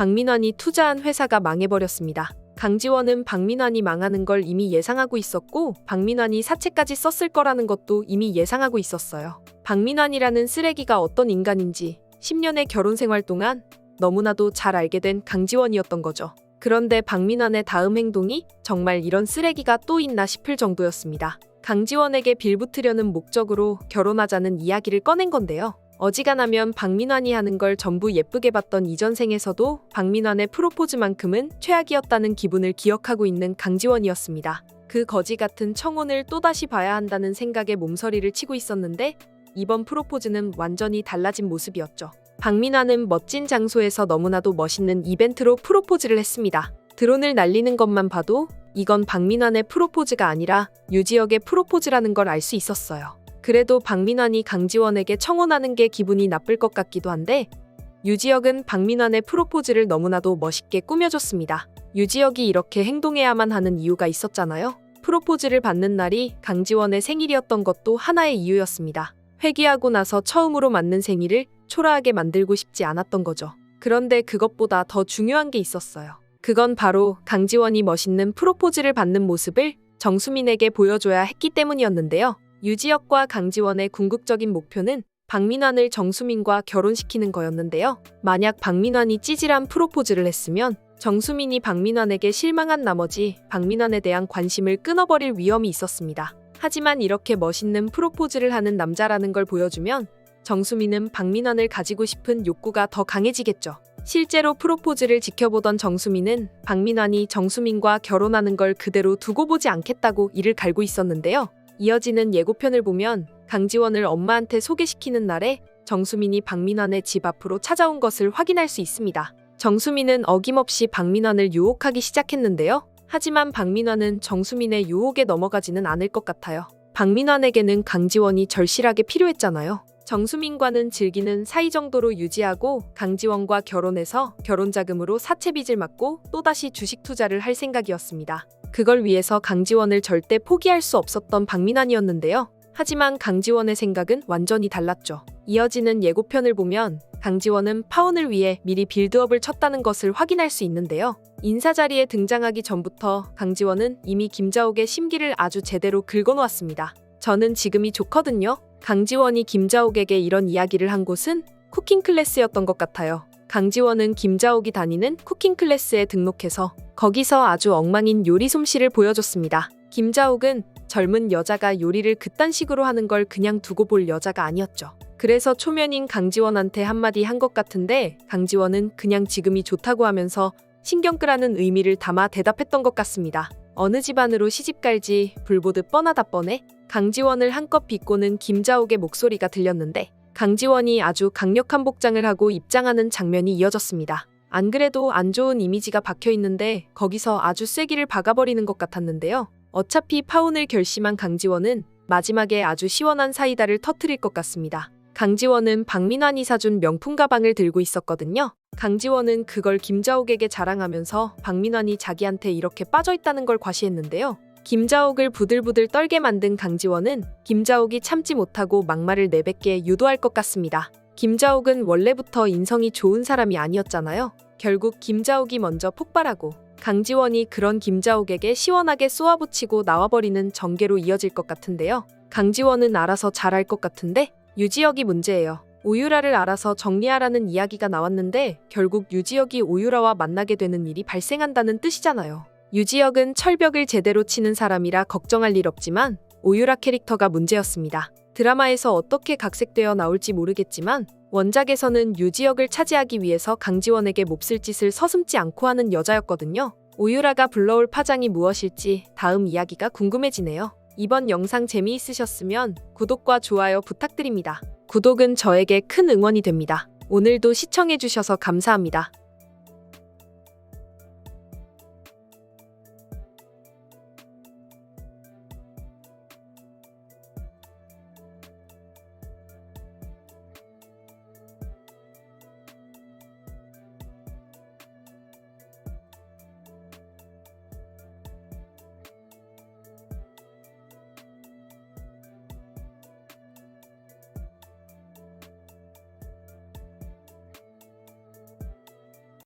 박민환이 투자한 회사가 망해버렸습니다. 강지원은 박민환이 망하는 걸 이미 예상하고 있었고 박민환이 사채까지 썼을 거라는 것도 이미 예상하고 있었어요. 박민환이라는 쓰레기가 어떤 인간인지 10년의 결혼 생활 동안 너무나도 잘 알게 된 강지원이었던 거죠. 그런데 박민환의 다음 행동이 정말 이런 쓰레기가 또 있나 싶을 정도였습니다. 강지원에게 빌붙으려는 목적으로 결혼하자는 이야기를 꺼낸 건데요. 어지간하면 박민환이 하는 걸 전부 예쁘게 봤던 이전 생에서도 박민환의 프로포즈만큼은 최악이었다는 기분을 기억하고 있는 강지원이었습니다. 그 거지 같은 청혼을 또다시 봐야 한다는 생각에 몸서리를 치고 있었는데 이번 프로포즈는 완전히 달라진 모습이었죠. 박민환은 멋진 장소에서 너무나도 멋있는 이벤트로 프로포즈를 했습니다. 드론을 날리는 것만 봐도 이건 박민환의 프로포즈가 아니라 유지혁의 프로포즈라는 걸 알 수 있었어요. 그래도 박민환이 강지원에게 청혼하는 게 기분이 나쁠 것 같기도 한데 유지혁은 박민환의 프로포즈를 너무나도 멋있게 꾸며줬습니다. 유지혁이 이렇게 행동해야만 하는 이유가 있었잖아요. 프로포즈를 받는 날이 강지원의 생일이었던 것도 하나의 이유였습니다. 회귀하고 나서 처음으로 맞는 생일을 초라하게 만들고 싶지 않았던 거죠. 그런데 그것보다 더 중요한 게 있었어요. 그건 바로 강지원이 멋있는 프로포즈를 받는 모습을 정수민에게 보여줘야 했기 때문이었는데요. 유지혁과 강지원의 궁극적인 목표는 박민환을 정수민과 결혼시키는 거였는데요. 만약 박민환이 찌질한 프로포즈를 했으면 정수민이 박민환에게 실망한 나머지 박민환에 대한 관심을 끊어버릴 위험이 있었습니다. 하지만 이렇게 멋있는 프로포즈를 하는 남자라는 걸 보여주면 정수민은 박민환을 가지고 싶은 욕구가 더 강해지겠죠. 실제로 프로포즈를 지켜보던 정수민은 박민환이 정수민과 결혼하는 걸 그대로 두고 보지 않겠다고 이를 갈고 있었는데요. 이어지는 예고편을 보면 강지원을 엄마한테 소개시키는 날에 정수민이 박민환의 집 앞으로 찾아온 것을 확인할 수 있습니다. 정수민은 어김없이 박민환을 유혹하기 시작했는데요. 하지만 박민환은 정수민의 유혹에 넘어가지는 않을 것 같아요. 박민환에게는 강지원이 절실하게 필요했잖아요. 정수민과는 즐기는 사이 정도로 유지하고 강지원과 결혼해서 결혼 자금으로 사채 빚을 막고 또다시 주식 투자를 할 생각이었습니다. 그걸 위해서 강지원을 절대 포기할 수 없었던 박민환이었는데요. 하지만 강지원의 생각은 완전히 달랐죠. 이어지는 예고편을 보면 강지원은 파혼을 위해 미리 빌드업을 쳤다는 것을 확인할 수 있는데요. 인사 자리에 등장하기 전부터 강지원은 이미 김자옥의 심기를 아주 제대로 긁어놓았습니다. 저는 지금이 좋거든요. 강지원이 김자옥에게 이런 이야기를 한 곳은 쿠킹 클래스였던 것 같아요. 강지원은 김자옥이 다니는 쿠킹 클래스에 등록해서 거기서 아주 엉망인 요리 솜씨를 보여줬습니다. 김자옥은 젊은 여자가 요리를 그딴 식으로 하는 걸 그냥 두고 볼 여자가 아니었죠. 그래서 초면인 강지원한테 한마디 한 것 같은데 강지원은 그냥 지금이 좋다고 하면서 신경 끄라는 의미를 담아 대답했던 것 같습니다. 어느 집안으로 시집 갈지 불보듯 뻔하다 뻔해 강지원을 한껏 비꼬는 김자옥의 목소리가 들렸는데 강지원이 아주 강력한 복장을 하고 입장하는 장면이 이어졌습니다. 안 그래도 안 좋은 이미지가 박혀 있는데 거기서 아주 쐐기를 박아버리는 것 같았는데요. 어차피 파혼을 결심한 강지원은 마지막에 아주 시원한 사이다를 터트릴 것 같습니다. 강지원은 박민환이 사준 명품 가방을 들고 있었거든요. 강지원은 그걸 김자옥에게 자랑하면서 박민환이 자기한테 이렇게 빠져 있다는 걸 과시했는데요. 김자옥을 부들부들 떨게 만든 강지원은 김자옥이 참지 못하고 막말을 내뱉게 유도할 것 같습니다. 김자옥은 원래부터 인성이 좋은 사람이 아니었잖아요. 결국 김자옥이 먼저 폭발하고 강지원이 그런 김자옥에게 시원하게 쏘아붙이고 나와버리는 전개로 이어질 것 같은데요. 강지원은 알아서 잘할 것 같은데 유지혁이 문제예요. 오유라를 알아서 정리하라는 이야기가 나왔는데 결국 유지혁이 오유라와 만나게 되는 일이 발생한다는 뜻이잖아요. 유지혁은 철벽을 제대로 치는 사람이라 걱정할 일 없지만 오유라 캐릭터가 문제였습니다. 드라마에서 어떻게 각색되어 나올지 모르겠지만 원작에서는 유지혁을 차지하기 위해서 강지원에게 몹쓸 짓을 서슴지 않고 하는 여자였거든요. 오유라가 불러올 파장이 무엇일지 다음 이야기가 궁금해지네요. 이번 영상 재미있으셨으면 구독과 좋아요 부탁드립니다. 구독은 저에게 큰 응원이 됩니다. 오늘도 시청해주셔서 감사합니다.